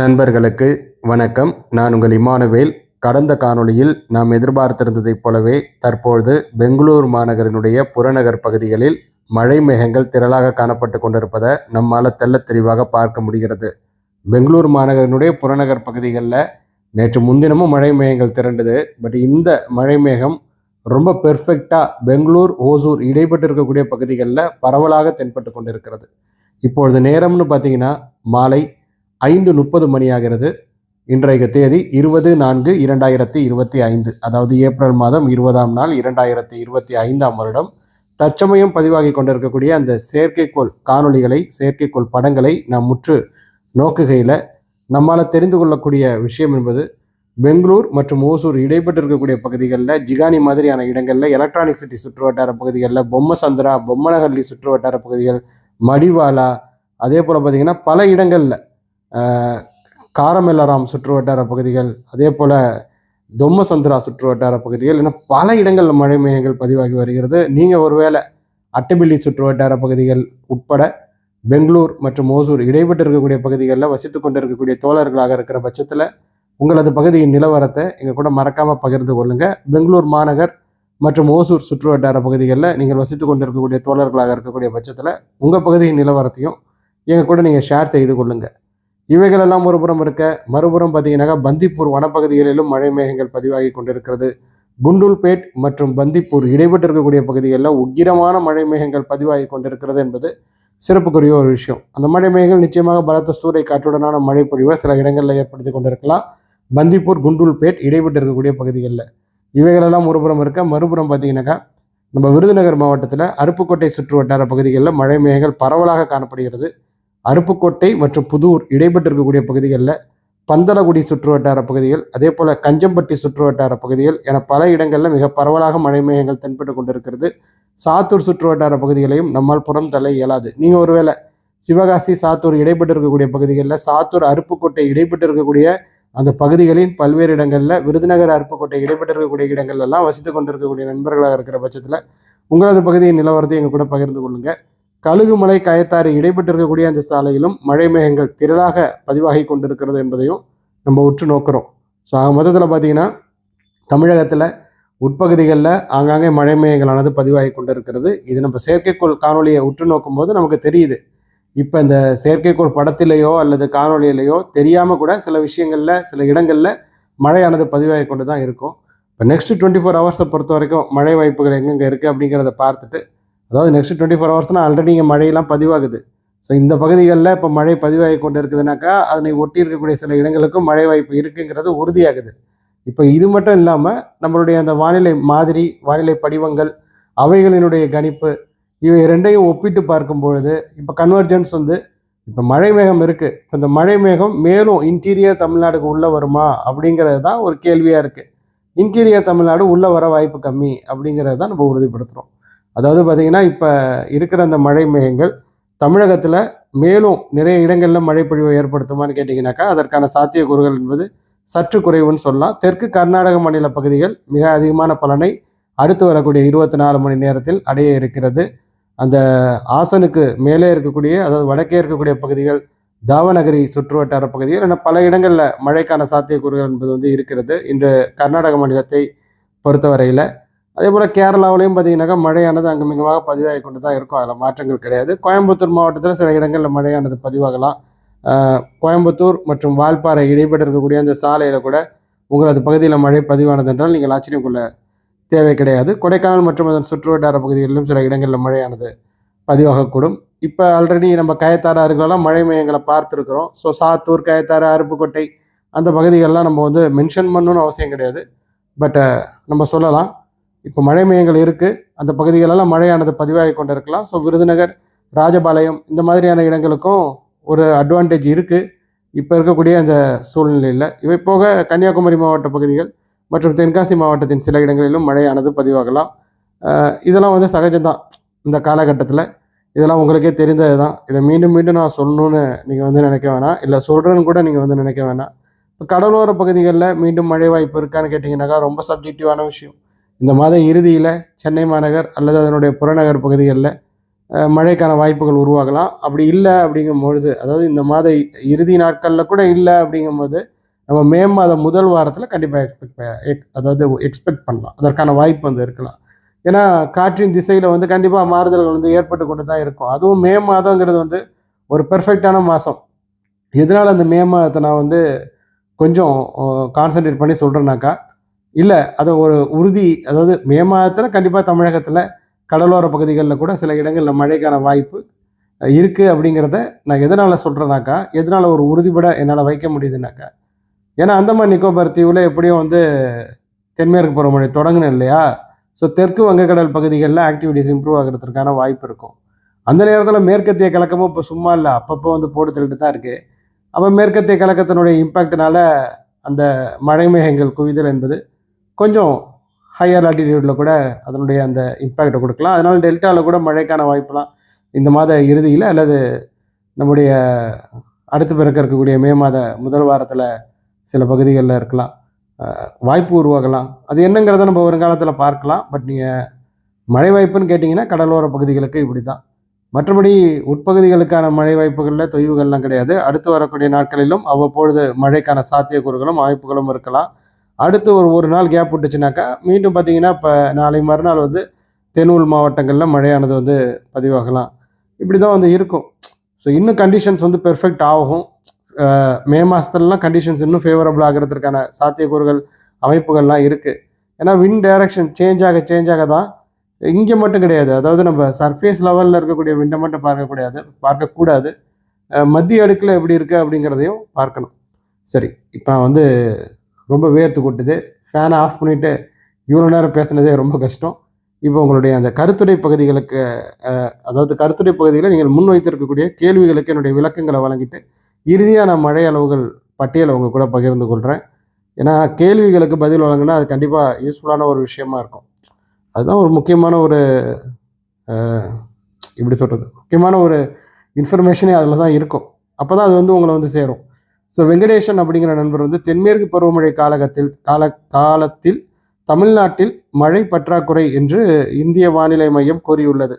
நண்பர்களுக்கு வணக்கம். நான் உங்கள் இமானுவேல். கடந்த காணொளியில் நாம் எதிர்பார்த்திருந்ததைப் போலவே தற்பொழுது பெங்களூர் மாநகரினுடைய புறநகர் பகுதிகளில் மழை மேகங்கள் திரளாக காணப்பட்டு கொண்டிருப்பதை நம்மால் தெள்ளத் தெளிவாக பார்க்க முடிகிறது. பெங்களூர் மாநகரினுடைய புறநகர் பகுதிகளில் நேற்று முன்தினமும் மழை மேகங்கள் திரண்டது. பட் இந்த மழை மேகம் ரொம்ப பெர்ஃபெக்டாக பெங்களூர் ஓசூர் இடைப்பட்டு இருக்கக்கூடிய பகுதிகளில் பரவலாக தென்பட்டு கொண்டிருக்கிறது. இப்பொழுது நேரம்னு பார்த்தீங்கன்னா மாலை ஐந்து முப்பது மணியாகிறது. இன்றைய தேதி இருபது நான்கு இரண்டாயிரத்தி இருபத்தி ஐந்து. அதாவது ஏப்ரல் மாதம் இருபதாம் நாள் இரண்டாயிரத்தி இருபத்தி ஐந்தாம் வருடம். தற்சமயம் பதிவாகி கொண்டிருக்கக்கூடிய அந்த செயற்கைக்கோள் காணொளிகளை செயற்கைக்கோள் படங்களை நாம் முற்று நோக்குகையில் நம்மால் தெரிந்து கொள்ளக்கூடிய விஷயம் என்பது பெங்களூர் மற்றும் ஓசூர் இடைப்பட்டு இருக்கக்கூடிய பகுதிகளில் ஜிகானி மாதிரியான இடங்களில் எலக்ட்ரானிக் சிட்டி சுற்று வட்டார பகுதிகளில் பொம்மசந்திரா பொம்மனஹள்ளி சுற்று வட்டார பகுதிகள் மடிவாலா அதே போல் பார்த்திங்கன்னா பல இடங்களில் காரமெல்லராம் சுற்றுவட்டார பகுதிகள் அதே போல் தொம்மசந்திரா சுற்றுவட்டார பகுதிகள் இன்னும் பல இடங்களில் மழை மேகங்கள் பதிவாகி வருகிறது. நீங்கள் ஒருவேளை அட்டபில்லி சுற்றுவட்டார பகுதிகள் உட்பட பெங்களூர் மற்றும் ஓசூர் இடைப்பட்டு இருக்கக்கூடிய பகுதிகளில் வசித்து கொண்டிருக்கக்கூடிய தோழர்களாக இருக்கிற பட்சத்தில் உங்களது பகுதியின் நிலவரத்தை எங்கள் கூட மறக்காமல் பகிர்ந்து கொள்ளுங்கள் பெங்களூர் மாநகர் மற்றும் ஓசூர் சுற்றுவட்டார பகுதிகளில் நீங்கள் வசித்து கொண்டிருக்கக்கூடிய தோழர்களாக இருக்கக்கூடிய பட்சத்தில் உங்கள் பகுதியின் நிலவரத்தையும் எங்கள் கூட நீங்கள் ஷேர் செய்து கொள்ளுங்கள் இவைகளெல்லாம் ஒரு புறம் இருக்க மறுபுறம் பார்த்தீங்கன்னாக்கா பந்திப்பூர் வனப்பகுதிகளிலும் மழை மேகங்கள் பதிவாகி கொண்டிருக்கிறது. குண்டுல்பேட் மற்றும் பந்திப்பூர் இடைப்பட்டு இருக்கக்கூடிய பகுதிகளில் உக்கிரமான மழை மேகங்கள் பதிவாகி கொண்டிருக்கிறது என்பது சிறப்புக்குரிய ஒரு விஷயம். அந்த மழை மேகங்கள் நிச்சயமாக பலத்த சூறை காற்றுடனான மழை பொழிவை சில இடங்களில் ஏற்படுத்தி கொண்டிருக்கலாம். பந்திப்பூர் குண்டுல்பேட் இடைப்பட்டு இருக்கக்கூடிய பகுதிகளில். இவைகளெல்லாம் ஒரு புறம் இருக்க மறுபுறம் பார்த்தீங்கன்னாக்கா நம்ம விருதுநகர் மாவட்டத்தில் அருப்புக்கோட்டை சுற்று வட்டார பகுதிகளில் மழை மேகங்கள் பரவலாக காணப்படுகிறது. அருப்புக்கோட்டை மற்றும் புதூர் இடைப்பட்டு இருக்கக்கூடிய பகுதிகளில் பந்தலகுடி சுற்று வட்டார பகுதிகள் அதே போல் கஞ்சம்பட்டி சுற்று வட்டார பகுதிகள் என பல இடங்களில் மிக பரவலாக மழை மேகங்கள் தென்பட்டு கொண்டிருக்கிறது. சாத்தூர் சுற்று வட்டார பகுதிகளையும் நம்மால் புறம் தள்ள இயலாது. நீங்கள் ஒருவேளை சிவகாசி சாத்தூர் இடைப்பட்டு இருக்கக்கூடிய பகுதிகளில் சாத்தூர் அருப்புக்கோட்டை இடைப்பட்டு இருக்கக்கூடிய அந்த பகுதிகளின் பல்வேறு இடங்களில் விருதுநகர் அருப்புக்கோட்டை இடைப்பட்டு இருக்கக்கூடிய இடங்கள்லாம் வசித்து கொண்டிருக்கக்கூடிய நண்பர்களாக இருக்கிற பட்சத்தில் உங்களது பகுதியின் நிலவரத்தை எங்கள் கூட பகிர்ந்து கொள்ளுங்கள் கழுகுமலை கயத்தாறு இடைப்பட்டிருக்கக்கூடிய அந்த சாலையிலும் மழை மேகங்கள் திரளாக பதிவாகி கொண்டிருக்கிறது என்பதையும் நம்ம உற்று நோக்கிறோம். ஸோ ஆக மொத்தத்தில் பார்த்தீங்கன்னா தமிழகத்தில் உட்பகுதிகளில் ஆங்காங்கே மழை மேகங்களானது பதிவாகி கொண்டிருக்கிறது. இது நம்ம செயற்கைக்கோள் காணொலியை உற்று நோக்கும்போது நமக்கு தெரியுது. இப்போ இந்த செயற்கைக்கோள் படத்திலேயோ அல்லது காணொலியிலேயோ தெரியாமல் கூட சில விஷயங்களில் சில இடங்களில் மழையானது பதிவாகி கொண்டு தான் இருக்கும். இப்போ நெக்ஸ்ட் டுவெண்ட்டி ஃபோர் ஹவர்ஸை பொறுத்த வரைக்கும் மழை வாய்ப்புகள் எங்கெங்கே இருக்குது அப்படிங்கிறத பார்த்துட்டு அதாவது நெக்ஸ்ட் டுவெண்ட்டி ஃபோர் ஹவர்ஸ்னால் ஆல்ரெடி இங்கே மழையெல்லாம் பதிவாகுது. ஸோ இந்த பகுதிகளில் இப்போ மழை பதிவாகி கொண்டு இருக்குதுனாக்கா அதனை ஒட்டி இருக்கக்கூடிய சில இடங்களுக்கும் மழை வாய்ப்பு இருக்குங்கிறது உறுதியாகுது. இப்போ இது மட்டும் இல்லாமல் நம்மளுடைய அந்த வானிலை மாதிரி வானிலை படிவங்கள் அவைகளினுடைய கணிப்பு இவை ரெண்டையும் ஒப்பிட்டு பார்க்கும் பொழுது இப்போ கன்வர்ஜென்ஸ் வந்து இப்போ மழை மேகம் இருக்குது இப்போ இந்த மழை மேகம் மேலும் இன்டீரியர் தமிழ்நாடுக்கு உள்ளே வருமா அப்படிங்கிறது தான் ஒரு கேள்வியாக இருக்குது இன்டீரியர் தமிழ்நாடு உள்ளே வர வாய்ப்பு கம்மி அப்படிங்கிறது தான் நம்ம உறுதிப்படுத்துகிறோம் அதாவது பார்த்திங்கன்னா இப்போ இருக்கிற அந்த மழை மேகங்கள் தமிழகத்தில் மேலும் நிறைய இடங்களில் மழைப்பொழிவை ஏற்படுத்துமான்னு கேட்டிங்கனாக்கா அதற்கான சாத்தியக்கூறுகள் என்பது சற்று குறைவுன்னு சொல்லலாம். தெற்கு கர்நாடக மாநில பகுதிகள் மிக அதிகமான பலனை அடுத்து வரக்கூடிய இருபத்தி நாலு மணி நேரத்தில் அடைய இருக்கிறது. அந்த ஆசனுக்கு மேலே இருக்கக்கூடிய அதாவது வடக்கே இருக்கக்கூடிய பகுதிகள் தாவநகரி சுற்றுவட்டார பகுதிகள் என பல இடங்களில் மழைக்கான சாத்தியக்கூறுகள் என்பது வந்து இருக்கிறது. இன்று கர்நாடக மாநிலத்தை பொறுத்தவரையில் அதே போல் கேரளாவிலையும் பார்த்தீங்கன்னாக்கா மழையானது அங்கே மிகமாக பதிவாகி கொண்டு தான் இருக்கும். அதில் மாற்றங்கள் கிடையாது. கோயம்புத்தூர் மாவட்டத்தில் சில இடங்களில் மழையானது பதிவாகலாம். கோயம்புத்தூர் மற்றும் வால்பாறை இடைப்பட்டு இருக்கக்கூடிய அந்த சாலையில் கூட உங்களது பகுதியில் மழை பதிவானது என்றால் நீங்கள் ஆச்சரியம் கொள்ள தேவை கிடையாது. கொடைக்கானல் மற்றும் அதன் சுற்றுவட்டார பகுதிகளிலும் சில இடங்களில் மழையானது பதிவாகக்கூடும். இப்போ ஆல்ரெடி நம்ம கயத்தாறு அருகெல்லாம் மழை மையங்களை பார்த்துருக்குறோம். ஸோ சாத்தூர் கயத்தாறு அருப்புக்கோட்டை அந்த பகுதிகளெலாம் நம்ம வந்து மென்ஷன் பண்ணணும்னு அவசியம் கிடையாது. பட் நம்ம சொல்லலாம். இப்போ மழை மையங்கள் இருக்குது அந்த பகுதிகளெல்லாம் மழையானது பதிவாகி கொண்டு இருக்கலாம் ஸோ விருதுநகர் ராஜபாளையம் இந்த மாதிரியான இடங்களுக்கும் ஒரு அட்வான்டேஜ் இருக்குது இப்போ இருக்கக்கூடிய அந்த சூழ்நிலையில். இவை போக கன்னியாகுமரி மாவட்ட பகுதிகள் மற்றும் தென்காசி மாவட்டத்தின் சில இடங்களிலும் மழையானது பதிவாகலாம். இதெல்லாம் வந்து சகஜம்தான். இந்த காலகட்டத்தில் இதெல்லாம் உங்களுக்கே தெரிந்தது தான் இதை மீண்டும் மீண்டும் நான் சொல்லணும்னு நீங்கள் வந்து நினைக்க வேணாம். இல்லை சொல்கிறேன்னு கூட நீங்கள் வந்து நினைக்க வேணாம். இப்போ கடலோர பகுதிகளில் மீண்டும் மழை வாய்ப்பு இருக்கான்னு கேட்டிங்கனாக்கா ரொம்ப சப்ஜெக்டிவான விஷயம். இந்த மாத இறுதியில் சென்னை மாநகர் அல்லது அதனுடைய புறநகர் பகுதிகளில் மழைக்கான வாய்ப்புகள் உருவாகலாம். அப்படி இல்லை அப்படிங்கும் பொழுது அதாவது இந்த மாத இறுதி நாட்களில் கூட இல்லை அப்படிங்கும்போது நம்ம மே மாதம் முதல் வாரத்தில் கண்டிப்பாக எக்ஸ்பெக்ட் அதாவது எக்ஸ்பெக்ட் பண்ணலாம். அதற்கான வாய்ப்பு வந்து இருக்கலாம். ஏன்னா காற்றின் திசையில் வந்து கண்டிப்பாக மாறுதல்கள் வந்து ஏற்பட்டு கொண்டு தான் இருக்கும். அதுவும் மே மாதங்கிறது வந்து ஒரு பெர்ஃபெக்டான மாதம் எதனால் அந்த மே மாதத்தை நான் வந்து கொஞ்சம் கான்சென்ட்ரேட் பண்ணி சொல்கிறேன்னாக்கா இல்லை அதை ஒரு உறுதி அதாவது மே மாதத்தில் கண்டிப்பாக தமிழகத்தில் கடலோர பகுதிகளில் கூட சில இடங்களில் மழைக்கான வாய்ப்பு இருக்குது அப்படிங்கிறத நான் எதனால் சொல்கிறேனாக்கா எதனால் ஒரு உறுதிப்பட என்னால் வைக்க முடியுதுனாக்கா ஏன்னா அந்தமான் நிக்கோபார் தீவில் எப்படியும் வந்து தென்மேற்கு பருவமழை தொடங்கணும் இல்லையா? ஸோ தெற்கு வங்கக்கடல் பகுதிகளில் ஆக்டிவிட்டிஸ் இம்ப்ரூவ் ஆகிறதுக்கான வாய்ப்பு இருக்கும். அந்த நேரத்தில் மேற்கத்திய கலக்கமும் இப்போ சும்மா இல்லை அப்பப்போ வந்து போட்டு தள்ளிட்டு தான் இருக்குது அப்போ மேற்கத்திய கலக்கத்தினுடைய இம்பேக்ட்னால அந்த மழை மேகங்கள் குவிதல் என்பது கொஞ்சம் ஹையர் ஆல்டிடியூட்டில் கூட அதனுடைய அந்த இம்பேக்டை கொடுக்கலாம். அதனால் டெல்டாவில் கூட மழைக்கான வாய்ப்பெல்லாம் இந்த மாத இறுதியில் அல்லது நம்முடைய அடுத்து பிறக்க இருக்கக்கூடிய மே மாத முதல் வாரத்தில் சில பகுதிகளில் இருக்கலாம். வாய்ப்பு உருவாகலாம். அது என்னங்கிறத நம்ம வருங்காலத்தில் பார்க்கலாம். பட் நீங்கள் மழை வாய்ப்புன்னு கேட்டிங்கன்னா கடலோர பகுதிகளுக்கு இப்படி தான் மற்றபடி உட்பகுதிகளுக்கான மழை வாய்ப்புகளில் தொய்வுகள்லாம் கிடையாது. அடுத்து வரக்கூடிய நாட்களிலும் அவ்வப்பொழுது மழைக்கான சாத்தியக்கூறுகளும் வாய்ப்புகளும் இருக்கலாம். அடுத்து ஒரு ஒரு நாள் கேப் விட்டுச்சுனாக்கா மீண்டும் பார்த்தீங்கன்னா இப்போ நாளை மறுநாள் வந்து தென் உள் மாவட்டங்களில் மழையானது வந்து பதிவாகலாம். இப்படி தான் வந்து இருக்கும். ஸோ இன்னும் கண்டிஷன்ஸ் வந்து பெர்ஃபெக்ட் ஆகும். மே மாதத்துலலாம் கண்டிஷன்ஸ் இன்னும் ஃபேவரபிள் ஆகிறதுக்கான சாத்தியக்கூறுகள் அமைப்புகள்லாம் இருக்குது ஏன்னா வின் டைரக்ஷன் சேஞ்ச் ஆக சேஞ்ச் ஆக தான் இங்கே மட்டும் கிடையாது. அதாவது நம்ம சர்ஃபேஸ் லெவலில் இருக்கக்கூடிய விண்டை மட்டும் பார்க்கக்கூடாது பார்க்கக்கூடாது மத்திய அடுக்கில் எப்படி இருக்குது அப்படிங்கிறதையும் பார்க்கணும். சரி இப்போ வந்து ரொம்ப வேர்த்து கொட்டுது. ஃபேனை ஆஃப் பண்ணிவிட்டு இவ்வளோ நேரம் பேசுனதே ரொம்ப கஷ்டம். இப்போ உங்களுடைய அந்த கருத்துரை பகுதிகளுக்கு அதாவது கருத்துரை பகுதியில் நீங்கள் முன் வைத்திருக்கக்கூடிய கேள்விகளுக்கு என்னுடைய விளக்கங்களை வழங்கிட்டு இறுதியாக நான் மழை அளவுகள் பட்டியலை உங்கள் கூட பகிர்ந்து கொள்கிறேன் ஏன்னா கேள்விகளுக்கு பதில் வழங்கினா அது கண்டிப்பாக யூஸ்ஃபுல்லான ஒரு விஷயமா இருக்கும். அதுதான் ஒரு முக்கியமான ஒரு இப்படி எப்படி சொல்கிறது முக்கியமான ஒரு இன்ஃபர்மேஷனே அதில் தான் இருக்கும். அப்போ தான் அது வந்து உங்களை வந்து சேரும். ஸோ வெங்கடேசன் அப்படிங்கிற நண்பர் வந்து தென்மேற்கு பருவமழை காலகத்தில் கால காலத்தில் தமிழ்நாட்டில் மழை பற்றாக்குறை என்று இந்திய வானிலை மையம் கூறியுள்ளது.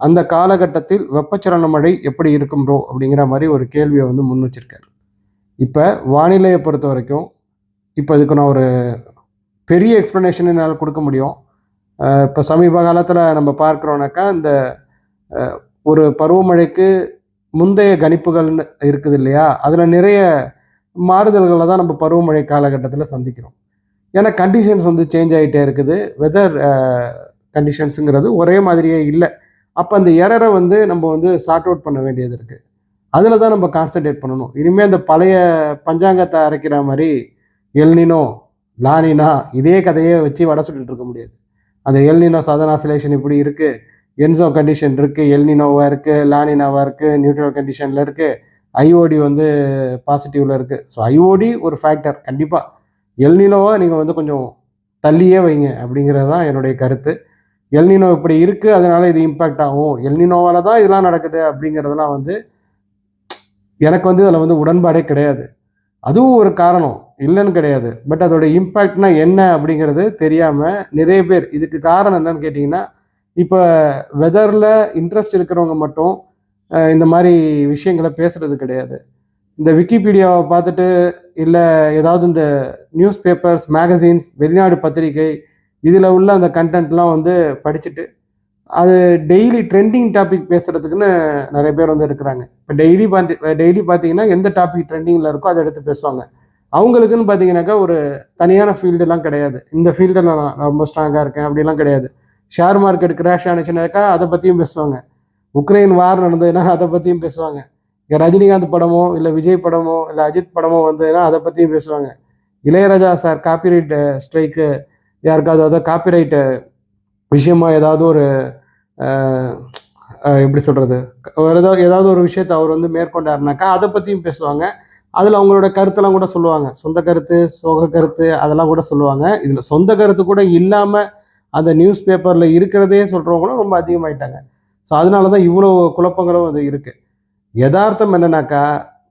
அந்த காலகட்டத்தில் வெப்பச்சலன மழை எப்படி இருக்கும் அப்படிங்கிற மாதிரி ஒரு கேள்வியை வந்து முன் வச்சிருக்காரு. இப்போ வானிலையை பொறுத்த வரைக்கும் இப்போ இதுக்கு நான் ஒரு பெரிய எக்ஸ்ப்ளனேஷன் என்னால் கொடுக்க முடியும். இப்போ சமீப காலத்தில் நம்ம பார்க்குறோன்னாக்கா இந்த ஒரு பருவமழைக்கு முந்தைய கணிப்புகள்னு இருக்குது இல்லையா அதில் நிறைய மாறுதல்களை தான் நம்ம பருவமழை காலகட்டத்தில் சந்திக்கிறோம். ஏன்னா கண்டிஷன்ஸ் வந்து சேஞ்ச் ஆகிட்டே இருக்குது. வெதர் கண்டிஷன்ஸுங்கிறது ஒரே மாதிரியே இல்லை. அப்போ அந்த எரரை வந்து நம்ம வந்து சார்ட் அவுட் பண்ண வேண்டியது இருக்குது அதில் தான் நம்ம கான்சென்ட்ரேட் பண்ணணும். இனிமேல் அந்த பழைய பஞ்சாங்கத்தை அரைக்கிற மாதிரி எல்னினோ லானினா இதே கதையை வச்சு வடை சுட்டுட்டு இருக்க முடியாது. அந்த எல்னினோ சதன் ஆசிலேஷன் இப்படி இருக்குது என்சோ கண்டிஷன் இருக்குது எல்னினோவாக இருக்குது லானினாவாக இருக்குது நியூட்ரல் கண்டிஷனில் இருக்குது ஐஓடி வந்து பாசிட்டிவில் இருக்குது ஸோ ஐஓடி ஒரு ஃபேக்டர் கண்டிப்பாக எல்னினோவை நீங்கள் வந்து கொஞ்சம் தள்ளியே வைங்க அப்படிங்கிறது தான் என்னுடைய கருத்து. எல்னினோ இப்படி இருக்குது அதனால் இது இம்பேக்ட் ஆகும். எல்னினோவால் தான் இதெல்லாம் நடக்குது அப்படிங்கிறதுலாம் வந்து எனக்கு வந்து அதில் வந்து உடன்பாடே கிடையாது. அதுவும் ஒரு காரணம் இல்லைன்னு கிடையாது. பட் அதோட இம்பேக்ட்னா என்ன அப்படிங்கிறது தெரியாமல் நிறைய பேர் இதுக்கு காரணம் என்னன்னு கேட்டிங்கன்னா இப்போ வெதரில் இன்ட்ரெஸ்ட் இருக்கிறவங்க மட்டும் இந்த மாதிரி விஷயங்களை பேசுகிறது கிடையாது. இந்த விக்கிபீடியாவை பார்த்துட்டு இல்லை ஏதாவது இந்த நியூஸ் பேப்பர்ஸ் மேகசின்ஸ் வெளிநாடு பத்திரிகை இதில் உள்ள அந்த கண்டென்ட்லாம் வந்து படிச்சுட்டு அது டெய்லி ட்ரெண்டிங் டாபிக் பேசுகிறதுக்குன்னு நிறைய பேர் வந்து இருக்கிறாங்க. இப்போ டெய்லி பார்த்து டெய்லி பார்த்தீங்கன்னா எந்த டாபிக் ட்ரெண்டிங்கில் இருக்கோ அதை எடுத்து பேசுவாங்க. அவங்களுக்குன்னு பார்த்தீங்கன்னாக்கா ஒரு தனியான ஃபீல்டுலாம் கிடையாது. இந்த ஃபீல்டில் நான் ரொம்ப ஸ்ட்ராங்காக இருக்கேன் அப்படிலாம் கிடையாது. ஷேர் மார்க்கெட் கிராஷ் ஆனிச்சுனாக்கா அதை பற்றியும் பேசுவாங்க. உக்ரைன் வார் நடந்ததுன்னா அதை பற்றியும் பேசுவாங்க. இங்கே ரஜினிகாந்த் படமோ இல்லை விஜய் படமோ இல்லை அஜித் படமோ வந்ததுன்னா அதை பற்றியும் பேசுவாங்க. இளையராஜா சார் காப்பிரைட் ஸ்ட்ரைக்கு யாருக்காவது அதாவது காப்பிரைட்டு விஷயமா ஏதாவது ஒரு எப்படி சொல்கிறது ஏதாவது ஏதாவது ஒரு விஷயத்தை அவர் வந்து மேற்கொண்டாருனாக்கா அதை பற்றியும் பேசுவாங்க. அதில் அவங்களோட கருத்தெல்லாம் கூட சொல்லுவாங்க. சொந்த கருத்து சோக கருத்து அதெல்லாம் கூட சொல்லுவாங்க. இதில் சொந்த கருத்து கூட இல்லாமல் அந்த நியூஸ் பேப்பரில் இருக்கிறதே சொல்கிறவங்களும் ரொம்ப அதிகமாயிட்டாங்க. ஸோ அதனால தான் இவ்வளோ குழப்பங்களும் அது இருக்குது யதார்த்தம் என்னன்னாக்கா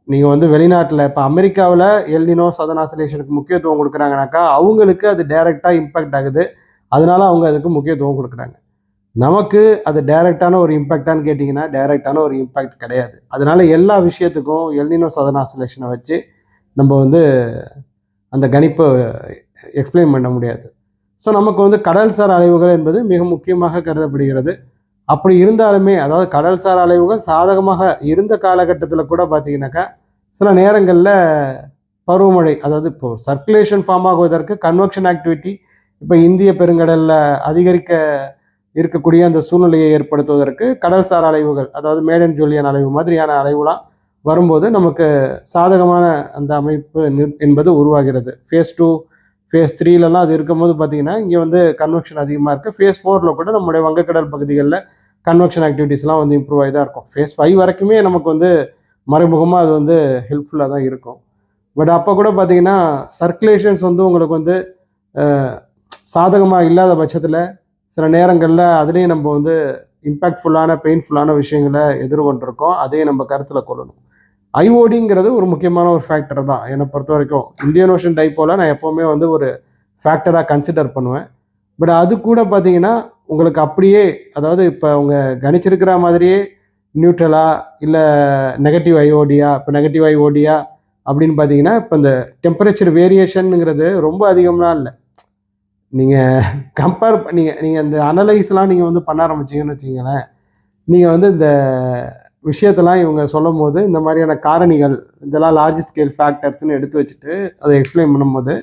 நீங்கள் வந்து வெளிநாட்டில் இப்போ அமெரிக்காவில் எல்னினோ சதன் ஆசிலேஷனுக்கு முக்கியத்துவம் கொடுக்குறாங்கனாக்கா அவங்களுக்கு அது டைரெக்டாக இம்பேக்ட் ஆகுது. அதனால அவங்க அதுக்கு முக்கியத்துவம் கொடுக்குறாங்க. நமக்கு அது டைரெக்டான ஒரு இம்பேக்டான்னு கேட்டிங்கன்னா டைரெக்டான ஒரு இம்பேக்ட் கிடையாது. அதனால எல்லா விஷயத்துக்கும் எல்னினோ சதன் ஆசிலேஷனை வச்சு நம்ம வந்து அந்த கணிப்பை எக்ஸ்பிளைன் பண்ண முடியாது. ஸோ நமக்கு வந்து கடல்சார் அலைவுகள் என்பது மிக முக்கியமாக கருதப்படுகிறது. அப்படி இருந்தாலுமே அதாவது கடல்சார் அலைவுகள் சாதகமாக இருந்த காலகட்டத்தில் கூட பார்த்தீங்கன்னாக்கா சில நேரங்களில் பருவமழை அதாவது இப்போ சர்க்குலேஷன் ஃபார்ம் ஆகுவதற்கு கன்வெக்ஷன் ஆக்டிவிட்டி இப்போ இந்திய பெருங்கடலில் அதிகரிக்க இருக்கக்கூடிய அந்த சூழ்நிலையை ஏற்படுத்துவதற்கு கடல்சார் அலைவுகள் அதாவது மேடன் ஜூலியன் அலைவு மாதிரியான அலைவுலாம் வரும்போது நமக்கு சாதகமான அந்த அமைப்பு என்பது உருவாகிறது. ஃபேஸ் டூ ஃபேஸ் த்ரீலலாம் அது இருக்கும்போது பார்த்தீங்கன்னா இங்கே வந்து கன்வெக்ஷன் அதிகமாக இருக்குது ஃபேஸ் ஃபோரில் கூட நம்முடைய வங்கக்கடல் பகுதிகளில் கன்வெக்ஷன் ஆக்டிவிட்டீஸ்லாம் வந்து இம்ப்ரூவ் ஆகி தான் இருக்கும். ஃபேஸ் ஃபைவ் வரைக்குமே நமக்கு வந்து மறைமுகமாக அது வந்து ஹெல்ப்ஃபுல்லாக தான் இருக்கும். பட் அப்போ கூட பார்த்தீங்கன்னா சர்க்குலேஷன்ஸ் வந்து உங்களுக்கு வந்து சாதகமாக இல்லாத பட்சத்தில் சில நேரங்களில் அதுலேயும் நம்ம வந்து இம்பேக்ட்ஃபுல்லான பெயின்ஃபுல்லான விஷயங்களை எதிர்கொண்டிருக்கோம். அதையும் நம்ம கருத்தில் கொள்ளணும். ஐஓடிங்கிறது ஒரு முக்கியமான ஒரு ஃபேக்டர் தான். என்னை பொறுத்த வரைக்கும் இந்தியன் ஓஷன் டைப்போல நான் எப்போவுமே வந்து ஒரு ஃபேக்டராக கன்சிடர் பண்ணுவேன். பட் அது கூட பார்த்தீங்கன்னா உங்களுக்கு அப்படியே அதாவது இப்போ அவங்க கணிச்சிருக்கிற மாதிரியே நியூட்ரலா இல்லை நெகட்டிவ் ஐஓடியா இப்போ நெகட்டிவ் ஐஓடியா அப்படின்னு பார்த்தீங்கன்னா இப்போ இந்த டெம்பரேச்சர் வேரியேஷனுங்கிறது ரொம்ப அதிகம்லாம் இல்லை. நீங்கள் கம்பேர் நீங்கள் நீங்கள் இந்த அனலைஸ்லாம் நீங்கள் வந்து பண்ண ஆரம்பிச்சீங்கன்னு வச்சிங்களேன் நீங்கள் வந்து இந்த விஷயத்தெல்லாம் இவங்க சொல்லும் போது இந்த மாதிரியான காரணிகள் இதெல்லாம் லார்ஜ் ஸ்கேல் ஃபேக்டர்ஸ்னு எடுத்து வச்சுட்டு அதை எக்ஸ்பிளைன் பண்ணும்போது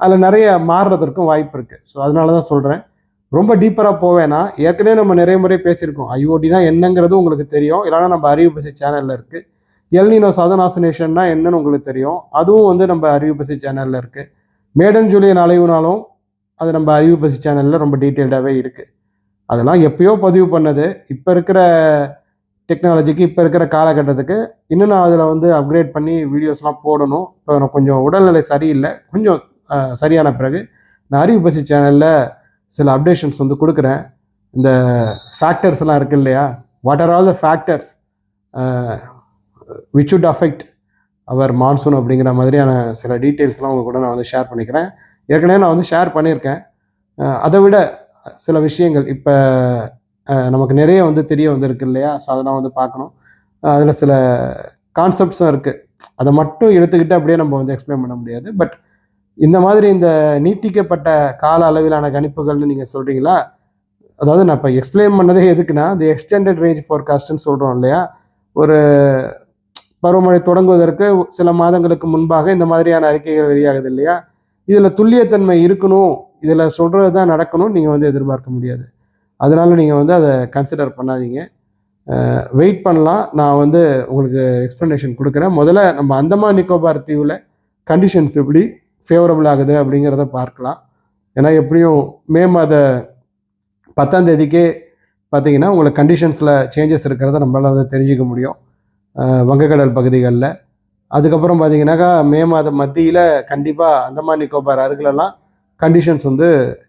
அதில் நிறைய மாறுறதற்கும் வாய்ப்பு இருக்குது ஸோ அதனால தான் சொல்கிறேன் ரொம்ப டீப்பராக போவேன்னா ஏற்கனவே நம்ம நிறைய முறை பேசியிருக்கோம். ஐஓடினா என்னங்கிறது உங்களுக்கு தெரியும். இல்லைனா நம்ம அறிவு பசி சேனலில் இருக்குது எல்னினோ சதனாசினேஷன்னா என்னன்னு உங்களுக்கு தெரியும். அதுவும் வந்து நம்ம அறிவு பசி சேனலில் இருக்குது மேடன் ஜூலியன் அலைவுனாலும் அது நம்ம அறிவு பசி சேனலில் ரொம்ப டீட்டெயில்டாகவே இருக்குது அதெல்லாம் எப்பயோ பதிவு பண்ணது. இப்போ இருக்கிற டெக்னாலஜிக்கு இப்போ இருக்கிற காலகட்டத்துக்கு இன்னும் நான் அதில் வந்து அப்கிரேட் பண்ணி வீடியோஸ்லாம் போடணும். இப்போ எனக்கு கொஞ்சம் உடல்நிலை சரியில்லை. கொஞ்சம் சரியான பிறகு நான் அறிவு பசி சேனலில் சில அப்டேஷன்ஸ் வந்து கொடுக்குறேன். இந்த ஃபேக்டர்ஸ் எல்லாம் இருக்கு இல்லையா? What are all the factors which would affect our monsoon அப்படிங்கிற மாதிரியான சில டீட்டெயில்ஸ்லாம் உங்கள் கூட நான் வந்து ஷேர் பண்ணிக்கிறேன். ஏற்கனவே நான் வந்து ஷேர் பண்ணியிருக்கேன். அதை விட சில விஷயங்கள் இப்போ நமக்கு நிறைய வந்து தெரிய வந்திருக்கு இல்லையா? ஸோ அதெல்லாம் வந்து பார்க்கணும். அதில் சில கான்செப்ட்ஸும் இருக்குது அதை மட்டும் எடுத்துக்கிட்டு அப்படியே நம்ம வந்து எக்ஸ்பிளைன் பண்ண முடியாது. பட் இந்த மாதிரி இந்த நீட்டிக்கப்பட்ட கால அளவிலான கணிப்புகள்னு நீங்கள் சொல்கிறீங்களா அதாவது நான் இப்போ எக்ஸ்பிளைன் பண்ணதே எதுக்குன்னா இந்த எக்ஸ்டெண்டட் ரேஞ்ச் ஃபோர்காஸ்ட்னு சொல்கிறோம் இல்லையா? ஒரு பருவமழை தொடங்குவதற்கு சில மாதங்களுக்கு முன்பாக இந்த மாதிரியான அறிக்கைகள் வெளியாகுது இல்லையா? இதில் துல்லியத்தன்மை இருக்கணும். இதில் சொல்கிறது தான் நடக்கணும். நீங்கள் வந்து எதிர்பார்க்க முடியாது. அதனால் நீங்கள் வந்து அதை கன்சிடர் பண்ணாதீங்க. வெயிட் பண்ணலாம். நான் வந்து உங்களுக்கு எக்ஸ்ப்ளனேஷன் கொடுக்குறேன். முதல்ல நம்ம அந்தமான் நிக்கோபார் தீவில் கண்டிஷன்ஸ் எப்படி ஃபேவரபிள் ஆகுது அப்படிங்கிறத பார்க்கலாம். ஏன்னா எப்படியும் மே மாத பத்தாம் தேதிக்கே பார்த்தீங்கன்னா உங்களுக்கு கண்டிஷன்ஸில் சேஞ்சஸ் இருக்கிறத நம்மளால் வந்து தெரிஞ்சுக்க முடியும். வங்கக்கடல் பகுதிகளில். அதுக்கப்புறம் பார்த்தீங்கன்னாக்கா மே மாதம் மத்தியில் கண்டிப்பாக அந்தமான் நிக்கோபார் அருகிலெல்லாம் கண்டிஷன்ஸ் வந்து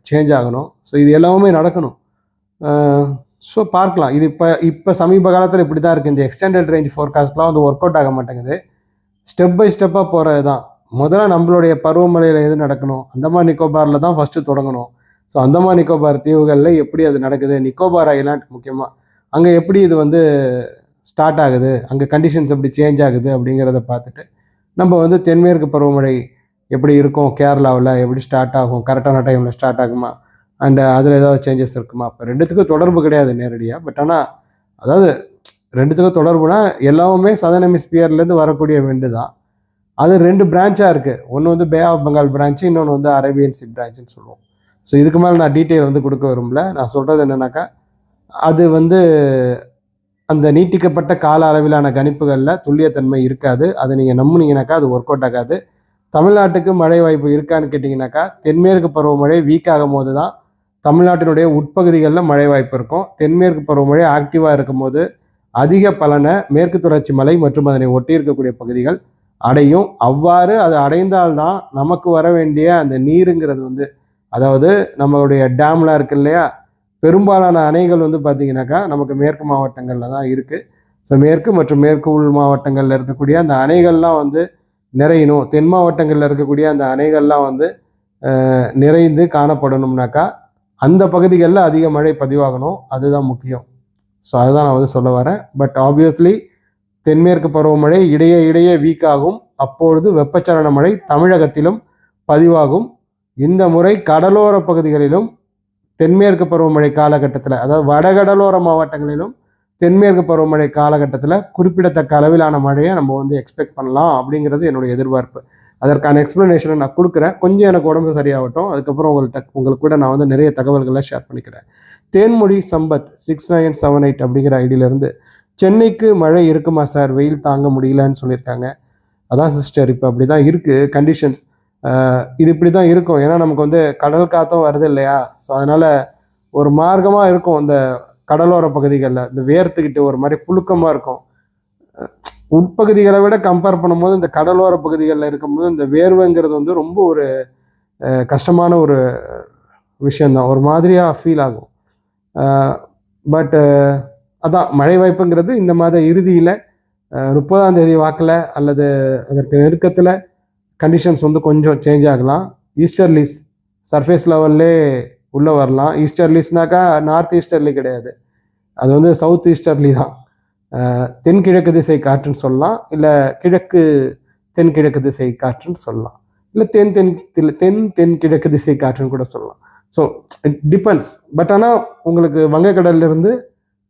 சேஞ்ச் ஆகணும். ஸோ இது எல்லாமே நடக்கணும். ஸோ பார்க்கலாம். இது இப்போ இப்போ சமீப காலத்தில் இப்படி தான் இருக்குது இந்த எக்ஸ்டெண்டட் ரேஞ்ச் ஃபோர்காஸ்ட்லாம் வந்து ஒர்க் அவுட் ஆக மாட்டேங்குது. ஸ்டெப் பை ஸ்டெப்பாக போகிறது தான் முதல்ல நம்மளுடைய பருவமழையில் எது நடக்கணும்? அந்தமான் நிக்கோபாரில் தான் ஃபஸ்ட்டு தொடங்கணும். ஸோ அந்தமான் நிக்கோபார் தீவுகளில் எப்படி அது நடக்குது? நிக்கோபார் ஐலாண்ட் முக்கியமாக அங்கே எப்படி இது வந்து ஸ்டார்ட் ஆகுது? அங்கே கண்டிஷன்ஸ் எப்படி சேஞ்ச் ஆகுது? அப்படிங்கிறத பார்த்துட்டு நம்ம வந்து தென்மேற்கு பருவமழை எப்படி இருக்கும்? கேரளாவில் எப்படி ஸ்டார்ட் ஆகும்? கரெக்டான டைமில் ஸ்டார்ட் ஆகுமா? அண்ட் uh, அதில் ஏதாவது சேஞ்சஸ் இருக்குமா? இப்போ ரெண்டுத்துக்கும் தொடர்பு கிடையாது நேரடியாக பட் ஆனால் அதாவது ரெண்டுத்துக்கும் தொடர்புனா எல்லாமே சதன் ஹெமிஸ்பியர்லேருந்து வரக்கூடிய விண்டு தான். அது ரெண்டு பிரான்ச்சாக இருக்குது ஒன்று வந்து பே ஆஃப் பெங்கால் பிரான்ச்சு இன்னொன்று வந்து அரேபியன் சி பிரான்ச்சுன்னு சொல்லுவோம். ஸோ இதுக்கு மேலே நான் டீட்டெயில் வந்து கொடுக்க விரும்பல. நான் சொல்கிறது என்னென்னாக்கா அது வந்து அந்த நீட்டிக்கப்பட்ட கால அளவிலான கணிப்புகளில் துல்லியத்தன்மை இருக்காது. அதை நீங்கள் நம்புனீங்கனாக்கா அது ஒர்க் அவுட் ஆகாது. தமிழ்நாட்டுக்கு மழை வாய்ப்பு இருக்கான்னு கேட்டிங்கனாக்கா தென்மேற்கு பருவமழை வீக் ஆகும் போது தான் தமிழ்நாட்டினுடைய உட்பகுதிகளில் மழை வாய்ப்பு இருக்கும். தென்மேற்கு பருவமழை ஆக்டிவாக இருக்கும்போது அதிக பலனை மேற்கு தொடர்ச்சி மலை மற்றும் அதனை ஒட்டி இருக்கக்கூடிய பகுதிகள் அடையும். அவ்வாறு அது அடைந்தால்தான் நமக்கு வர வேண்டிய அந்த நீருங்கிறது வந்து அதாவது நம்மளுடைய டேம்லாம் இருக்கு இல்லையா? பெரும்பாலான அணைகள் வந்து பார்த்தீங்கன்னாக்கா நமக்கு மேற்கு மாவட்டங்களில் தான் இருக்குது ஸோ மேற்கு மற்றும் மேற்கு உள் மாவட்டங்களில் இருக்கக்கூடிய அந்த அணைகள்லாம் வந்து நிறையணும். தென் மாவட்டங்களில் இருக்கக்கூடிய அந்த அணைகள்லாம் வந்து நிறைந்து காணப்படணும்னாக்கா அந்த பகுதிகளில் அதிக மழை பதிவாகணும். அதுதான் முக்கியம். ஸோ அதுதான் நான் வந்து சொல்ல வரேன். பட் ஆப்வியஸ்லி தென்மேற்கு பருவமழை இடையே இடையே வீக் ஆகும். அப்பொழுது வெப்பச்சலன மழை தமிழகத்திலும் பதிவாகும். இந்த முறை கடலோர பகுதிகளிலும் தென்மேற்கு பருவமழை காலகட்டத்தில் அதாவது வடகடலோர மாவட்டங்களிலும் தென்மேற்கு பருவமழை காலகட்டத்தில் குறிப்பிடத்தக்க அளவிலான மழையை நம்ம வந்து எக்ஸ்பெக்ட் பண்ணலாம் அப்படிங்கிறது என்னுடைய எதிர்பார்ப்பு. அதற்கான எக்ஸ்ப்ளனேஷனை நான் கொடுக்குறேன். கொஞ்சம் எனக்கு உடம்பு சரியாகட்டும். அதுக்கப்புறம் உங்கள்கிட்ட உங்களுக்கு கூட நான் வந்து நிறைய தகவல்களை ஷேர் பண்ணிக்கிறேன். Thenmozhi Sampath six nine seven eight அப்படிங்கிற ஐடியிலேருந்து சென்னைக்கு மழை இருக்குமா சார் வெயில் தாங்க முடியலன்னு சொல்லியிருக்காங்க. அதான் சிஸ்டர் இப்போ அப்படி தான் இருக்குது கண்டிஷன்ஸ் இது இப்படி தான் இருக்கும். ஏன்னா நமக்கு வந்து கடல் காற்றும் வருது இல்லையா? ஸோ அதனால் ஒரு மார்க்கமாக இருக்கும் இந்த கடலோர பகுதிகளில். இந்த வேர்த்துக்கிட்டு ஒரு மாதிரி புழுக்கமாக இருக்கும். உட்பகுதிகளை விட கம்பேர் பண்ணும்போது இந்த கடலோர பகுதிகளில் இருக்கும்போது இந்த வேர்வைங்கிறது வந்து ரொம்ப ஒரு கஷ்டமான ஒரு விஷயந்தான் ஒரு மாதிரியாக ஃபீல் ஆகும். பட்டு அதான் மழை வாய்ப்புங்கிறது இந்த மாத இறுதியில் முப்பதாம் தேதி வாக்கில் அல்லது அதற்கு நெருக்கத்தில் கண்டிஷன்ஸ் வந்து கொஞ்சம் சேஞ்ச் ஆகலாம். ஈஸ்டர்லிஸ் சர்ஃபேஸ் லெவல்லே உள்ளே வரலாம். ஈஸ்டர்லிஸ்னாக்கா நார்த் ஈஸ்டர்லி கிடையாது. அது வந்து சவுத் ஈஸ்டர்லி தான். தென்கிழக்கு திசை காற்றுன்னு சொல்லலாம் இல்லை கிழக்கு தென்கிழக்கு திசை காற்றுன்னு சொல்லலாம் இல்லை தென் தென் தில்- தென் தென்கிழக்கு திசை காற்றுன்னு கூட சொல்லலாம். ஸோ இட் டிபெண்ட்ஸ் பட் ஆனால் உங்களுக்கு வங்கக்கடல்லிருந்து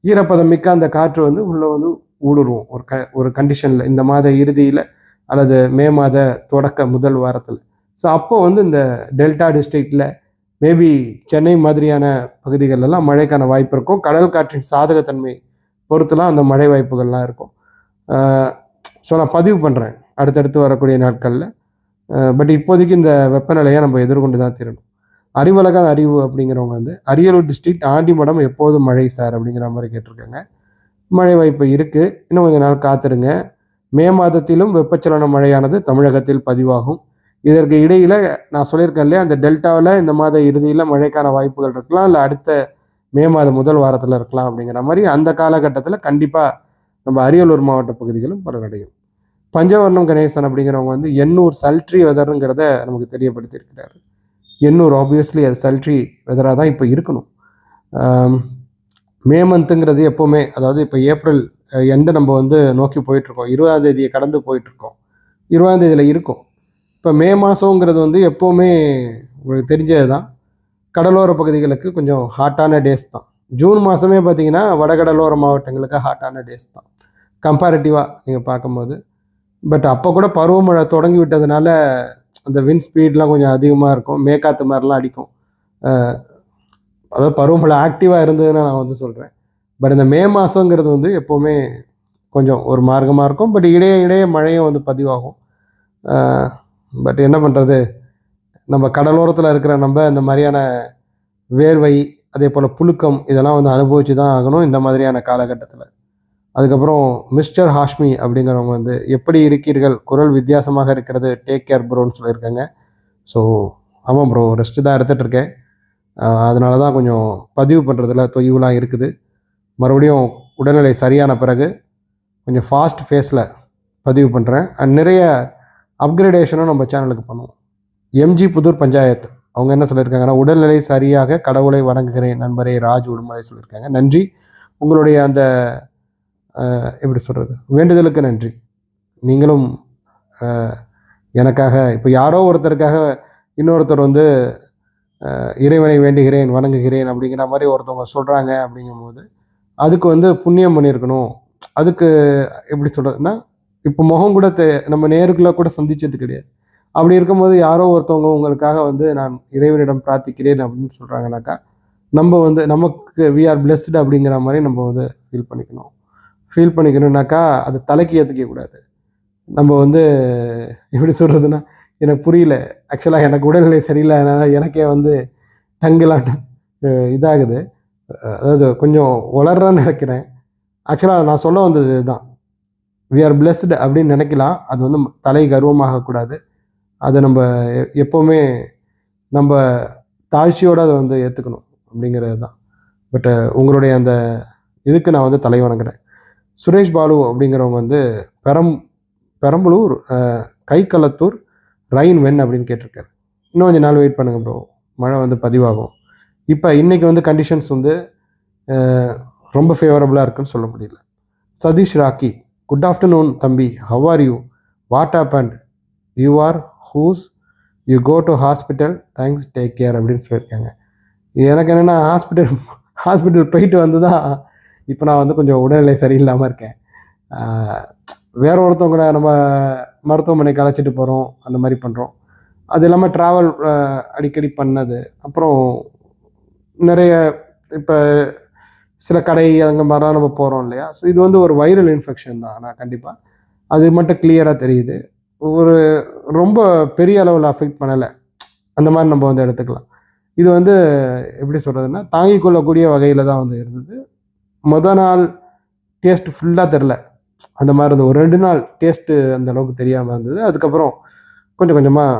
ஈரப்பதம் மிக்க அந்த காற்று வந்து உள்ளே வந்து ஊடுருவோம். ஒரு க ஒரு கண்டிஷனில் இந்த மாத இறுதியில் அல்லது மே மாத தொடக்க முதல் வாரத்தில். ஸோ அப்போ வந்து இந்த டெல்டா டிஸ்ட்ரிக்டில் மேபி சென்னை மாதிரியான பகுதிகளெல்லாம் மழைக்கான வாய்ப்பு இருக்கும். கடல் காற்றின் சாதகத்தன்மை பொறுத்துலாம் அந்த மழை வாய்ப்புகள்லாம் இருக்கும். ஸோ நான் பதிவு பண்ணுறேன் அடுத்தடுத்து வரக்கூடிய நாட்களில். பட் இப்போதைக்கு இந்த வெப்பநிலையை நம்ம எதிர்கொண்டு தான் தீரணும். அறிவழகன் அறிவு அப்படிங்கிறவங்க வந்து அரியலூர் டிஸ்ட்ரிக்ட் ஆண்டிமடம் எப்போதும் மழை சார் அப்படிங்கிற மாதிரி கேட்டிருக்காங்க. மழை வாய்ப்பு இருக்குது இன்னும் கொஞ்ச நாள் காத்திருங்க. மே மாதத்திலும் வெப்பச்சலன மழையானது தமிழகத்தில் பதிவாகும். இதற்கு இடையில் நான் சொல்லியிருக்கேன் இல்லையா? அந்த டெல்டாவில் இந்த மாத இறுதியில் மழைக்கான வாய்ப்புகள் இருக்கலாம். இல்லை அடுத்த மே மாதம் முதல் வாரத்தில் இருக்கலாம் அப்படிங்கிற மாதிரி அந்த காலகட்டத்தில் கண்டிப்பாக நம்ம அரியலூர் மாவட்ட பகுதிகளும் பலனடையும் பஞ்சவர்ணம் கணேசன் அப்படிங்கிறவங்க வந்து எண்ணூர் சல்ட்ரி வெதருங்கிறத நமக்கு தெரியப்படுத்தியிருக்கிறாரு. எண்ணூர் ஆப்வியஸ்லி அது சல்ட்ரி வெதராக தான் இப்போ இருக்கணும். மே மந்த்துங்கிறது எப்போவுமே அதாவது இப்போ ஏப்ரல் எண்டு நம்ம வந்து நோக்கி போயிட்டுருக்கோம். இருபதாம் தேதியை கடந்து போயிட்டுருக்கோம். இருபதாம் தேதியில் இருக்கும். இப்போ மே மாதங்கிறது வந்து எப்போவுமே உங்களுக்கு தெரிஞ்சது தான் கடலோர பகுதிகளுக்கு கொஞ்சம் ஹாட்டான டேஸ் தான். ஜூன் மாதமே பார்த்தீங்கன்னா வடகடலோர மாவட்டங்களுக்கு ஹாட்டான டேஸ் தான். கம்பேரிட்டிவாக நீங்கள் பார்க்கும்போது. பட் அப்போ கூட பருவமழை தொடங்கி விட்டதுனால அந்த வின் ஸ்பீட்லாம் கொஞ்சம் அதிகமாக இருக்கும். மேக்காத்து மாதிரிலாம் அடிக்கும். அதாவது பருவமழை ஆக்டிவாக இருந்ததுன்னு நான் வந்து சொல்கிறேன் பட் இந்த மே மாதங்கிறது வந்து எப்போவுமே கொஞ்சம் ஒரு மார்க்கமாக இருக்கும். பட் இடையே இடையே மழையும் வந்து பதிவாகும். பட் என்ன பண்ணுறது நம்ம கடலோரத்தில் இருக்கிற நம்ம இந்த மாதிரியான வேர்வை அதே போல் புழுக்கம் இதெல்லாம் வந்து அனுபவிச்சு தான் ஆகணும் இந்த மாதிரியான காலகட்டத்தில். அதுக்கப்புறம் மிஸ்டர் ஹாஷ்மி அப்படிங்கிறவங்க வந்து எப்படி இருக்கீர்கள்? குரல் வித்தியாசமாக இருக்கிறது டேக் கேர் ப்ரோன்னு சொல்லியிருக்காங்க. ஸோ ஆமாம் ப்ரோ ரெஸ்ட்டு தான் எடுத்துகிட்ருக்கேன் அதனால தான் கொஞ்சம் பதிவு பண்ணுறதுல தொய்வுலாம் இருக்குது. மறுபடியும் உடல்நிலை சரியான பிறகு கொஞ்சம் ஃபாஸ்ட் ஃபேஸில் பதிவு பண்ணுறேன் அண்ட் நிறைய அப்கிரேடேஷனும் நம்ம சேனலுக்கு பண்ணுவோம். எம்ஜி புதூர் பஞ்சாயத்து. அவங்க என்ன சொல்லியிருக்காங்கன்னா உடல்நிலை சரியாக கடவுளை வணங்குகிறேன் நண்பரே ராஜ் உடுமலை சொல்லியிருக்காங்க. நன்றி. உங்களுடைய அந்த எப்படி சொல்கிறது வேண்டுதலுக்கு நன்றி. நீங்களும் எனக்காக இப்போ யாரோ ஒருத்தருக்காக இன்னொருத்தர் வந்து இறைவனை வேண்டுகிறேன் வணங்குகிறேன் அப்படிங்கிற மாதிரி ஒருத்தவங்க சொல்கிறாங்க அப்படிங்கும்போது அதுக்கு வந்து புண்ணியம் பண்ணியிருக்கணும். அதுக்கு எப்படி சொல்கிறதுனா இப்போ முகம் கூட தே நம்ம நேருக்குள்ளே கூட சந்திச்சது கிடையாது. அப்படி இருக்கும்போது யாரோ ஒருத்தவங்க உங்களுக்காக வந்து நான் இறைவனிடம் பிரார்த்திக்கிறேன் அப்படின்னு சொல்கிறாங்கனாக்கா நம்ம வந்து நமக்கு வி ஆர் பிளெஸ்டு அப்படிங்கிற மாதிரி நம்ம வந்து ஃபீல் பண்ணிக்கணும். ஃபீல் பண்ணிக்கணும்னாக்கா அது தலைக்கு ஏற்றுக்கக்கூடாது கூடாது. நம்ம வந்து எப்படி சொல்கிறதுனா எனக்கு புரியல. ஆக்சுவலாக எனக்கு உடல்நிலை சரியில்லை அதனால் எனக்கே வந்து தங்கலாம் இதாகுது. அதாவது கொஞ்சம் வளர்றான்னு நினைக்கிறேன். ஆக்சுவலாக நான் சொல்ல வந்தது இதுதான். வி ஆர் பிளெஸ்டு அப்படின்னு நினைக்கலாம். அது வந்து தலை கர்வமாகக்கூடாது அதை நம்ம எப்போவுமே நம்ம தாழ்ச்சியோடு அதை வந்து ஏற்றுக்கணும் அப்படிங்கிறது தான் பட்டு உங்களுடைய அந்த இதுக்கு நான் வந்து தலை வணங்குறேன். சுரேஷ் பாலு அப்படிங்கிறவங்க வந்து பெரம் பெரம்பலூர் அஹ், கைக்கலத்தூர் ரைன் வென் அப்படின்னு கேட்டிருக்காரு. இன்னும் கொஞ்சம் நாள் வெயிட் பண்ணுங்க ப்ரோ மழை வந்து பதிவாகும். இப்போ இன்றைக்கி வந்து கண்டிஷன்ஸ் வந்து ரொம்ப ஃபேவரபுளாக இருக்குன்னு சொல்ல முடியல. சதீஷ் ராக்கி குட் ஆஃப்டர்நூன் தம்பி. How are you what and you are whose you go to hospital thanks take care அப்படின்னு சொல்லியிருக்காங்க. எனக்கு என்னென்னா ஹாஸ்பிட்டல் ஹாஸ்பிட்டல் போயிட்டு வந்து தான் இப்போ நான் வந்து கொஞ்சம் உடல்நிலை சரியில்லாமல் இருக்கேன். ஆஹ் வேற ஒருத்தவங்கள நம்ம மருத்துவமனைக்கு அழைச்சிட்டு போகிறோம் அந்த மாதிரி பண்ணுறோம் அது இல்லாமல் ட்ராவல் அடிக்கடி பண்ணது. அப்புறம் நிறைய இப்போ சில கடை அங்கே மாதிரிலாம் நம்ம போகிறோம் இல்லையா? ஸோ இது வந்து ஒரு வைரல் இன்ஃபெக்ஷன் தான் ஆனால் கண்டிப்பாக அது மட்டும் கிளியராக தெரியுது. ஒரு ரொம்ப பெரிய அளவில் அஃபெக்ட் பண்ணலை. அந்த மாதிரி நம்ம வந்து எடுத்துக்கலாம். இது வந்து எப்படி சொல்கிறதுன்னா தாங்கிக் கொள்ளக்கூடிய வகையில் தான் வந்து இருந்தது. முத நாள் டேஸ்ட் ஃபுல்லாக தெரில அந்த மாதிரி இருந்தது. ஒரு ரெண்டு நாள் டேஸ்ட்டு அந்த அளவுக்கு தெரியாமல் இருந்தது. அதுக்கப்புறம் கொஞ்சம் கொஞ்சமாக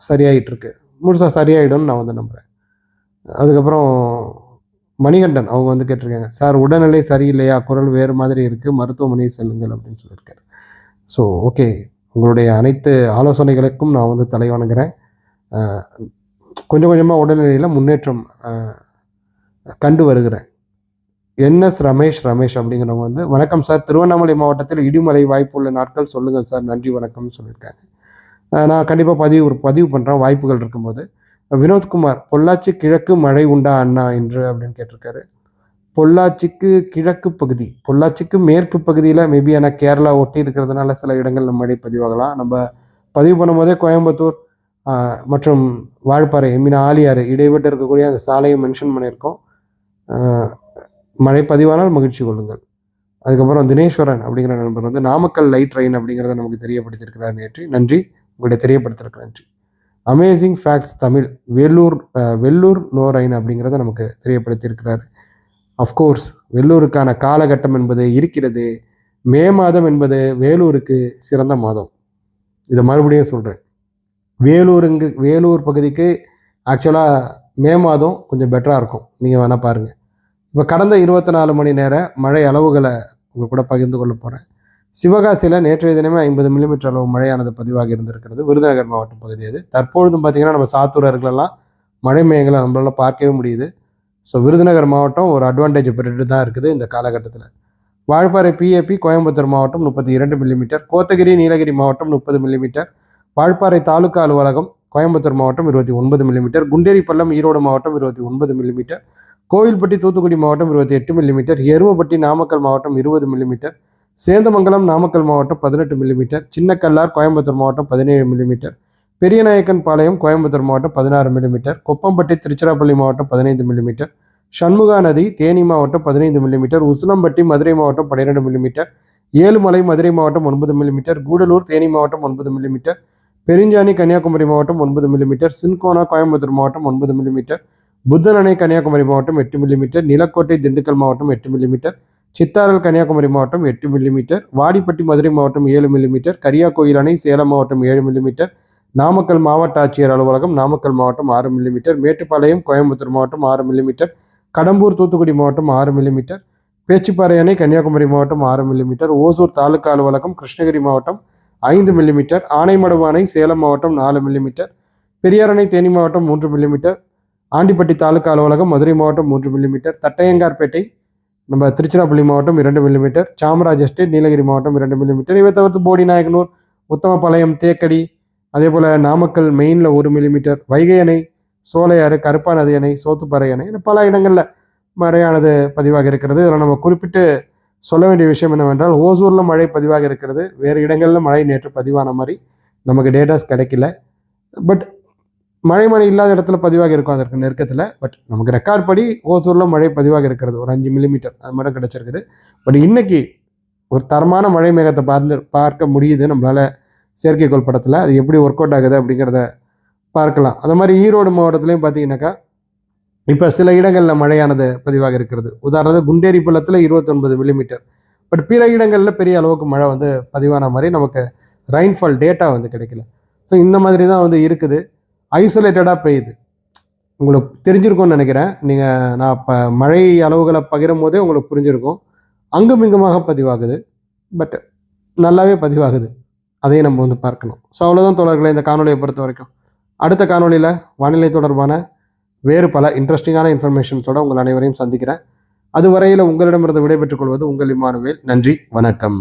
சரியாயிட்டு இருக்கு முழுசாக சரியாயிடும்னு நான் வந்து நம்புகிறேன் அதுக்கப்புறம் மணிகண்டன் அவங்க வந்து கேட்டிருக்காங்க சார் உடல்நிலை சரியில்லையா? குரல் வேறு மாதிரி இருக்குது மருத்துவமனை செல்லுங்கள் அப்படின்னு சொல்லியிருக்காரு. ஸோ ஓகே உங்களுடைய அனைத்து ஆலோசனைகளுக்கும் நான் வந்து தலை வணங்குறேன். கொஞ்சம் கொஞ்சமாக உடல்நிலையில் முன்னேற்றம் கண்டு வருகிறேன். என்எஸ் ரமேஷ் ரமேஷ் அப்படிங்கிறவங்க வந்து வணக்கம் சார். திருவண்ணாமலை மாவட்டத்தில் இடிமலை வாய்ப்புள்ள நாட்கள் சொல்லுங்கள் சார். நன்றி வணக்கம்னு சொல்லியிருக்காங்க. நான் கண்டிப்பாக பதிவு பதிவு பண்ணுறேன் வாய்ப்புகள் இருக்கும்போது. வினோத்குமார் பொள்ளாச்சி கிழக்கு மழை உண்டா அண்ணா? என்று அப்படின்னு கேட்டிருக்காரு. பொள்ளாச்சிக்கு கிழக்கு பகுதி பொள்ளாச்சிக்கு மேற்கு பகுதியில் மேபி ஆனால் கேரளா ஒட்டி இருக்கிறதுனால சில இடங்கள்ல மழை பதிவாகலாம். நம்ம பதிவு பண்ணும்போதே கோயம்புத்தூர் மற்றும் வாழப்பாறை மீன் ஆலியாறு இடைப்பட்டு இருக்கக்கூடிய அந்த சாலையை மென்ஷன் பண்ணியிருக்கோம். மழை பதிவானால் மகிழ்ச்சி கொள்ளுங்கள். அதுக்கப்புறம் தினேஸ்வரன் அப்படிங்கிற நண்பர் வந்து நாமக்கல் லைட் ட்ரெயின் அப்படிங்கிறத நமக்கு தெரியப்படுத்தியிருக்கிறார் நேற்று. நன்றி. உங்களுடைய தெரியப்படுத்திருக்கிறேன் நன்றி. Amazing facts Tamil Vellur Vellur no அப்படிங்கிறத நமக்கு தெரியப்படுத்தியிருக்கிறார். அஃப்கோர்ஸ் வெள்ளூருக்கான காலகட்டம் என்பது இருக்கிறது. மே மாதம் என்பது வேலூருக்கு சிறந்த மாதம். இதை மறுபடியும் சொல்கிறேன் வேலூருங்கு வேலூர் பகுதிக்கு ஆக்சுவலாக மே மாதம் கொஞ்சம் பெட்டராக இருக்கும். நீங்கள் வேணால் பாருங்கள் இப்போ கடந்த இருபத்தி நாலு மணி நேர மழை அளவுகளை உங்கள் கூட பகிர்ந்து கொள்ள போகிறேன் சிவகாசியில் நேற்றைய தினமே ஐம்பது மில்லிமீட்டர் அளவு மழையானது பதிவாக இருந்திருக்கிறது. விருதுநகர் மாவட்டம் பகுதி அது. தற்பொழுதும் பார்த்திங்கன்னா நம்ம சாத்தூரர்களெல்லாம் மழை மேகங்களை நம்மளால் பார்க்கவே முடியுது. ஸோ விருதுநகர் மாவட்டம் ஒரு அட்வான்டேஜ் பெற்றுட்டு தான் இருக்குது இந்த காலகட்டத்தில். வாழப்பாறை பிஏபி கோயம்புத்தூர் மாவட்டம் முப்பத்தி இரண்டு மில்லிமீட்டர் கோத்தகிரி நீலகிரி மாவட்டம் முப்பது மில்லிமீட்டர் வால்பாறை தாலுகா அலுவலகம் கோயம்புத்தூர் மாவட்டம் இருபத்தி ஒன்பது மில்லிமீட்டர் குண்டேரிப்பள்ளம் ஈரோடு மாவட்டம் இருபத்தி ஒன்பது மில்லிமீட்டர் கோவில்பட்டி தூத்துக்குடி மாவட்டம் இருபத்தி எட்டு மில்லிமீட்டர் எருமப்பட்டி நாமக்கல் மாவட்டம் இருபது மில்லிமீட்டர் சேந்தமங்கலம் நாமக்கல் மாவட்டம் பதினெட்டு மில்லிமீட்டர் சின்னக்கல்லார் கோயம்புத்தூர் மாவட்டம் பதினேழு மில்லிமீட்டர் பெரியநாயக்கன் பாளையம் கோயம்புத்தூர் மாவட்டம் பதினாறு மில்லிமீட்டர் கொப்பம்பட்டி திருச்சிராப்பள்ளி மாவட்டம் பதினைந்து மில்லிமீட்டர் சண்முகா நதி தேனி மாவட்டம் பதினைந்து மில்லிமீட்டர் உசிலம்பட்டி மதுரை மாவட்டம் பன்னிரெண்டு மில்லிமீட்டர் ஏழுமலை மதுரை மாவட்டம் ஒன்பது மில்லிமீட்டர் கூடலூர் தேனி மாவட்டம் ஒன்பது மில்லிமீட்டர் பெருஞ்சாணி கன்னியாகுமரி மாவட்டம் ஒன்பது மில்லிமீட்டர் சின்கோனா கோயம்புத்தூர் மாவட்டம் ஒன்பது மில்லிமீட்டர் புத்தனணை கன்னியாகுமரி மாவட்டம் எட்டு மில்லிமீட்டர் நிலக்கோட்டை திண்டுக்கல் மாவட்டம் எட்டு மில்லிமீட்டர் சித்தாரல் கன்னியாகுமரி மாவட்டம் எட்டு மில்லிமீட்டர் வாடிப்பட்டி மதுரை மாவட்டம் ஏழு மில்லிமீட்டர் கரியாக்கோயில் அணை சேலம் மாவட்டம் ஏழு மில்லிமீட்டர் நாமக்கல் மாவட்ட ஆட்சியர் அலுவலகம் நாமக்கல் மாவட்டம் ஆறு மில்லிமீட்டர் மேட்டுப்பாளையம் கோயம்புத்தூர் மாவட்டம் ஆறு மில்லிமீட்டர் கடம்பூர் தூத்துக்குடி மாவட்டம் ஆறு மில்லிமீட்டர் பேச்சுப்பாறை அணை கன்னியாகுமரி மாவட்டம் ஆறு மில்லிமீட்டர் ஓசூர் தாலுகா அலுவலகம் கிருஷ்ணகிரி மாவட்டம் ஐந்து மில்லிமீட்டர் ஆனைமடுவு அணை சேலம் மாவட்டம் நாலு மில்லிமீட்டர் பெரியார் அணை தேனி மாவட்டம் மூன்று மில்லிமீட்டர் ஆண்டிப்பட்டி தாலுகா அலுவலகம் மதுரை மாவட்டம் மூன்று மில்லிமீட்டர் தட்டையங்கார்பேட்டை நம்ம திருச்சிராப்பள்ளி மாவட்டம் இரண்டு மில்லிமீட்டர் சாமராஜ் எஸ்டேட் நீலகிரி மாவட்டம் இரண்டு மில்லிமீட்டர் இவை தவிர்த்து போடிநாயகனூர் உத்தமபாளையம் தேக்கடி அதே போல் நாமக்கல் மெயினில் ஒரு மில்லிமீட்டர் வைகை அணை சோலையாறு கருப்பா நதி அணை சோத்துப்பாறை அணை இன்னும் பல இடங்களில் மழையானது பதிவாக இருக்கிறது. இதில் நம்ம குறிப்பிட்டு சொல்ல வேண்டிய விஷயம் என்னவென்றால் ஓசூரில் மழை பதிவாக இருக்கிறது. வேறு இடங்களில் மழை நேற்று பதிவான மாதிரி நமக்கு டேட்டாஸ் கிடைக்கல. பட் மழை மழை இல்லாத இடத்துல பதிவாக இருக்கும். அதற்கு நெருக்கத்தில் பட் நமக்கு ரெக்கார்ட் படி ஓசூரில் மழை பதிவாக இருக்கிறது. ஒரு அஞ்சு மில்லிமீட்டர் அது மட்டும் கிடச்சிருக்குது. பட் இன்னைக்கு ஒரு தரமான மழை மேகத்தை பார்த்து பார்க்க முடியுது. நம்மளால் செயற்கைக்கோள் படத்தில் அது எப்படி ஒர்க் அவுட் ஆகுது அப்படிங்கிறத பார்க்கலாம். அந்த மாதிரி ஈரோடு மாவட்டத்துலேயும் பார்த்தீங்கன்னாக்கா இப்போ சில இடங்களில் மழையானது பதிவாக இருக்கிறது. உதாரணத்துக்கு குண்டேரி பள்ளத்தில் இருபத்தொன்பது மில்லிமீட்டர் பட் பிற இடங்களில் பெரிய அளவுக்கு மழை வந்து பதிவான மாதிரி நமக்கு ரெயின்ஃபால் டேட்டா வந்து கிடைக்கல. ஸோ இந்த மாதிரி தான் வந்து இருக்குது. ஐசோலேட்டடாக பெய்யுது. உங்களுக்கு தெரிஞ்சிருக்கும்னு நினைக்கிறேன். நீங்கள் நான் இப்போ மழை அளவுகளை பகிரும் போதே உங்களுக்கு புரிஞ்சிருக்கும். அங்கும் இங்குமாக பதிவாகுது. பட் நல்லாவே பதிவாகுது. அதையும் நம்ம வந்து பார்க்கணும். ஸோ அவ்வளோதான் தொடர்களை இந்த காணொலியை பொறுத்த வரைக்கும். அடுத்த காணொலியில் வானிலை தொடர்பான வேறு பல இன்ட்ரெஸ்டிங்கான இன்ஃபர்மேஷன்ஸோட உங்கள் அனைவரையும் சந்திக்கிறேன். அதுவரையில் உங்களிடமிருந்து விடைபெற்றுக் கொள்வது உங்கள் இமானுவேல் நன்றி வணக்கம்.